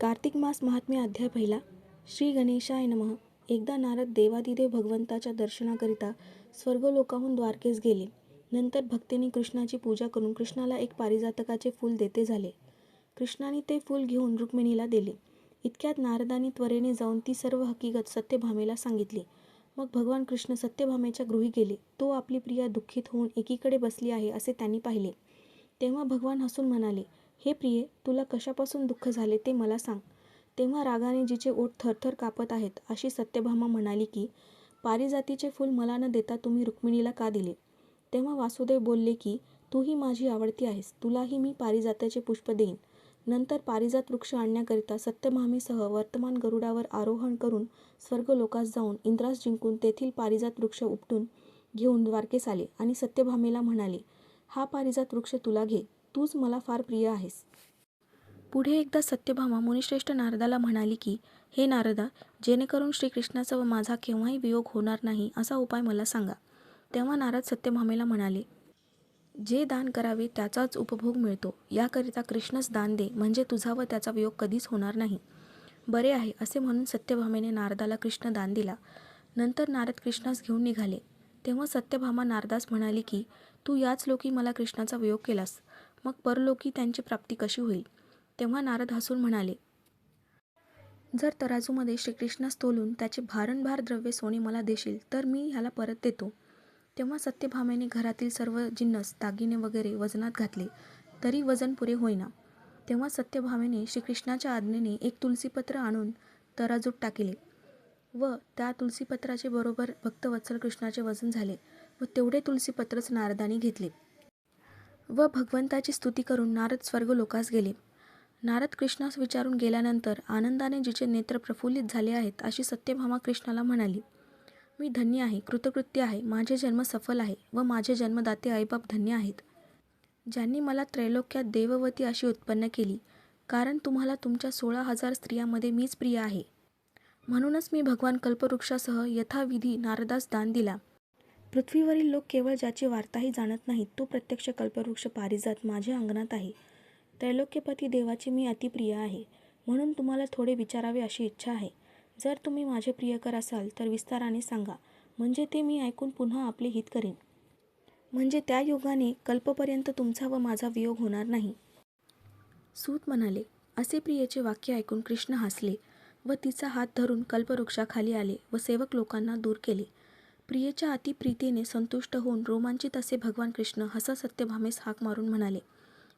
कार्तिक मास महात्म्य अध्याय पहिला. श्री गणेशाय नमः. एकदा नारद देवादिदेव भगवंताच्या दर्शनाकरिता स्वर्गलोकाहून द्वारकेस गेले. नंतर भक्तीने कृष्णाची पूजा करून कृष्णाला एक पारिजातकाचे फूल देते झाले. कृष्णाने ते फूल घेऊन रुक्मिणीला दिले. इतक्यात नारदानी त्वरेने जाऊन ती सर्व हकीकत सत्यभामेला सांगितली. मग भगवान कृष्ण सत्यभामेच्या गृही गेले. तो आपली प्रिया दुःखित होऊन एकीकडे बसली आहे असे त्यांनी पाहिले. तेव्हा भगवान हसून म्हणाले हे प्रिये तुला कशापासून दुःख झाले ते मला सांग. तेव्हा रागाने जिचे ओठ थरथर कापत आहेत अशी सत्यभामा म्हणाली की पारिजातीचे फूल मला न देता तुम्ही रुक्मिणीला का दिले? तेव्हा वासुदेव बोलले की तूही माझी आवडती आहेस तुलाही मी पारिजाताचे पुष्प देईन. नंतर पारिजात वृक्ष आणण्याकरिता सत्यभामेसह वर्तमान गरुडावर आरोहण करून स्वर्गलोकास जाऊन इंद्रास जिंकून तेथील पारिजात वृक्ष उपटून घेऊन द्वारकेस आले आणि सत्यभामेला म्हणाले हा पारिजात वृक्ष तुला घे. तूच मला फार प्रिय आहेस. पुढे एकदा सत्यभामा मुनिश्रेष्ठ नारदाला म्हणाली की हे नारदा जेणेकरून श्रीकृष्णाचा व माझा केव्हाही वियोग होणार नाही असा उपाय मला सांगा. तेव्हा नारद सत्यभामेला म्हणाले जे दान करावे त्याचाच उपभोग मिळतो. याकरिता कृष्णच दान दे म्हणजे तुझा व त्याचा वियोग कधीच होणार नाही. बरे आहे असे म्हणून सत्यभामेने नारदाला कृष्ण दान दिला. नंतर नारद कृष्णास घेऊन निघाले. तेव्हा सत्यभामा नारदास म्हणाली की तू याच लोकी मला कृष्णाचा वियोग केलास. मग परलोकी त्यांची प्राप्ती कशी होईल? तेव्हा नारद हसून म्हणाले जर तराजूमध्ये श्रीकृष्णास तोलून त्याचे भारणभार द्रव्य सोने मला देशील तर मी ह्याला परत देतो. तेव्हा सत्यभामेने घरातील सर्व जिन्नस दागिने वगैरे वजनात घातले तरी वजन पुरे होईना. तेव्हा सत्यभामेने श्रीकृष्णाच्या आज्ञेने एक तुलसीपत्र आणून तराजूत टाकले व त्या तुलसीपत्राचे बरोबर भक्तवत्सल कृष्णाचे वजन झाले व तेवढे तुलसीपत्रच नारदाने घेतले. व भगवंताची स्तुती करून नारद स्वर्गलोकास गेले. नारद कृष्णास विचारून गेल्यानंतर आनंदाने जिचे नेत्र प्रफुल्लित झाले आहेत अशी सत्यभामा कृष्णाला म्हणाली मी धन्य आहे कृतकृत्य आहे माझे जन्म सफल आहे व माझे जन्मदाते आईबाप धन्य आहेत. ज्यांनी मला त्रैलोक्यात देववती अशी उत्पन्न केली कारण तुम्हाला तुमच्या सोळा हजार स्त्रियांमध्ये मीच प्रिय आहे. म्हणूनच मी भगवान कल्पवृक्षासह यथाविधी नारदास दान दिला. पृथ्वीवरील लोक केवळ ज्याची वार्ताही जाणत नाहीत तो प्रत्यक्ष कल्पवृक्ष पारिजात माझ्या अंगणात आहे. त्रैलोक्यपती देवाची मी अतिप्रिय आहे. म्हणून तुम्हाला थोडे विचारावे अशी इच्छा आहे. जर तुम्ही माझे प्रियकर असाल तर विस्ताराने सांगा. म्हणजे ते मी ऐकून पुन्हा आपले हित करेन. म्हणजे त्या योगाने कल्पपर्यंत तुमचा व माझा वियोग होणार नाही. सूत म्हणाले असे प्रियेचे वाक्य ऐकून कृष्ण हसले व तिचा हात धरून कल्पवृक्षाखाली आले व सेवक लोकांना दूर केले. प्रियेच्या अतिप्रीतीने संतुष्ट होऊन रोमांचित असे भगवान कृष्ण हसा सत्यभामेस हाक मारून म्हणाले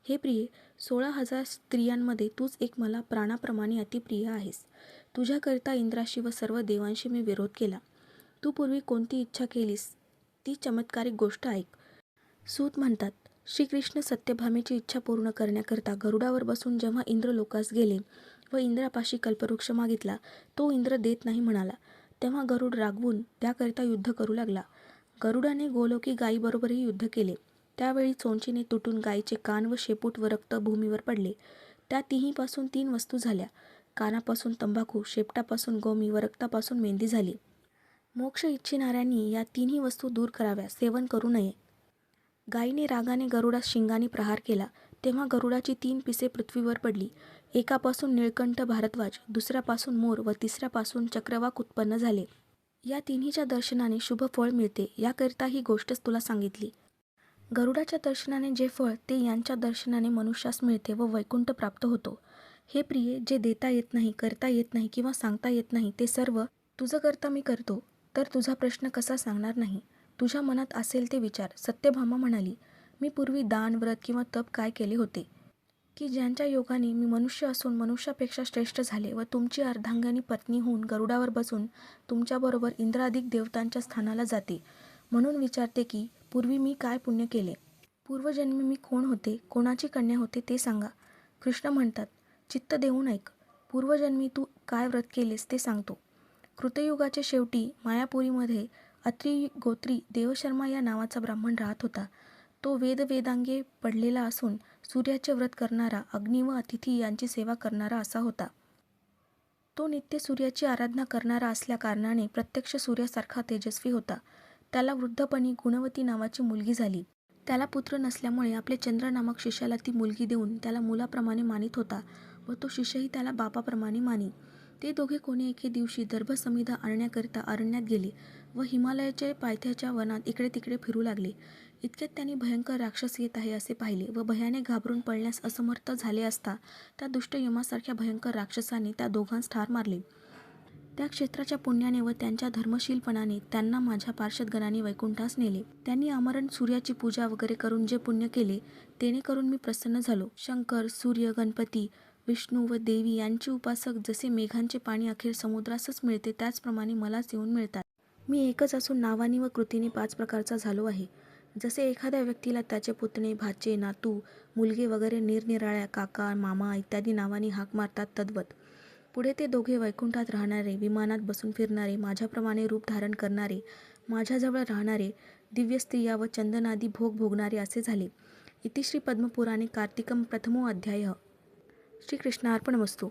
हे प्रिये सोळा हजार स्त्रियांमध्ये तूच एक मला प्राणाप्रमाणे अतिप्रिय आहेस. तुझ्याकरिता इंद्राशी व सर्व देवांशी मी विरोध केला. तू पूर्वी कोणती इच्छा केलीस? ती चमत्कारिक गोष्ट ऐक सूत म्हणतात श्रीकृष्ण सत्यभामेची इच्छा पूर्ण करण्याकरता गरुडावर बसून जेव्हा इंद्रलोकास गेले व इंद्रापाशी कल्पवृक्ष मागितला तो इंद्र देत नाही म्हणाला. तेव्हा गरुड रागवून त्याकरिता युद्ध करू लागला. गरुडाने गोलोकी गायीबरोबरही युद्ध केले. त्यावेळी चोंचीने तुटून गायीचे कान व शेपूट व रक्त भूमीवर पडले. त्या तिहीपासून तीन वस्तू झाल्या. कानापासून तंबाखू शेपटापासून गोमी व रक्तापासून मेंदी झाली. मोक्ष इच्छिणाऱ्यांनी या तिन्ही वस्तू दूर कराव्या सेवन करू नये. गायीने रागाने गरुडास शिंगाने प्रहार केला. तेव्हा गरुडाची तीन पिसे पृथ्वीवर पडली. एकापासून निळकंठ भारद्वाज दुसऱ्यापासून मोर व तिसऱ्यापासून चक्रवाक उत्पन्न झाले. या तिन्हीच्या दर्शनाने शुभ फळ मिळते याकरिता ही गोष्टच तुला सांगितली. गरुडाच्या दर्शनाने जे फळ ते यांच्या दर्शनाने मनुष्यास मिळते व वैकुंठ प्राप्त होतो. हे प्रिये जे देता येत नाही करता येत नाही किंवा सांगता येत नाही ते सर्व तुझं करता मी करतो. तर तुझा प्रश्न कसा सांगणार नाही? तुझ्या मनात असेल ते विचार. सत्यभामा म्हणाली मी पूर्वी दान व्रत किंवा तप काय केले होते? की ज्यांच्या योगाने मी मनुष्य असून मनुष्यापेक्षा श्रेष्ठ झाले व तुमची अर्धांगनी पत्नी होऊन गरुडावर बसून तुमच्याबरोबर इंद्राधिक देवतांच्या स्थानाला जाते. म्हणून विचारते की पूर्वी मी काय पुण्य केले? पूर्वजन्मी मी कोण होते? कोणाची कन्या होते? ते सांगा. कृष्ण म्हणतात चित्त देऊन ऐक. पूर्वजन्मी तू काय व्रत केलेस ते सांगतो. कृतयुगाच्या शेवटी मायापुरीमध्ये अत्री गोत्री देवशर्मा या नावाचा ब्राह्मण राहत होता. तो वेदवेदांगे पडलेला असून सूर्याचे व्रत करणारा अग्नी व अतिथी यांची सेवा करणारा असा होता. तो नित्य सूर्याची आराधना करणारा असल्याकारणाने प्रत्यक्ष सूर्यासारखा तेजस्वी होता. त्याला वृद्धपणी गुणवती नावाची मुलगी झाली. त्याला पुत्र नसल्यामुळे आपले चंद्र नामक शिष्याला ती मुलगी देऊन त्याला मुलाप्रमाणे मानित होता व तो शिष्यही त्याला बापाप्रमाणे मानी. ते दोघे कोणी एके दिवशी दर्भसमिधा आणण्याकरिता अरण्यात गेले व हिमालयाच्या पायथ्याच्या वनात इकडे तिकडे फिरू लागले. इतक्यात त्यांनी भयंकर राक्षस येत आहे असे पाहिले व भयाने घाबरून पळण्यास असमर्थ झाले असता त्या दुष्ट यमासारख्या भयंकर राक्षसाने त्या दोघांस ठार मारले. त्या क्षेत्राच्या पुण्याने व त्यांच्या धर्मशीलपणाने त्यांना माझ्या पार्षदगणाने वैकुंठास नेले. त्यांनी आमरण सूर्याची पूजा वगैरे करून जे पुण्य केले तेणे करून मी प्रसन्न झालो. शंकर सूर्य गणपती विष्णू व देवी यांचे उपासक जसे मेघांचे पाणी अखेर समुद्रासच मिळते त्याचप्रमाणे मलाच येऊन मिळतात. मी एकच असून नावानी व कृतीने पाच प्रकारचा झालो आहे. जसे एखाद्या व्यक्तीला त्याचे पुतणे भाचे नातू मुलगे वगैरे निरनिराळ्या काका मामा इत्यादी नावानी हाक मारतात तद्वत. पुढे ते दोघे वैकुंठात राहणारे विमानात बसून फिरणारे माझ्याप्रमाणे रूप धारण करणारे माझ्याजवळ राहणारे दिव्य स्त्रिया व चंदनादी भोग भोगणारे असे झाले. इति श्री पद्मपुराणे कार्तिकम प्रथमो अध्याय. శ్రీకృష్ణార్పణమస్తు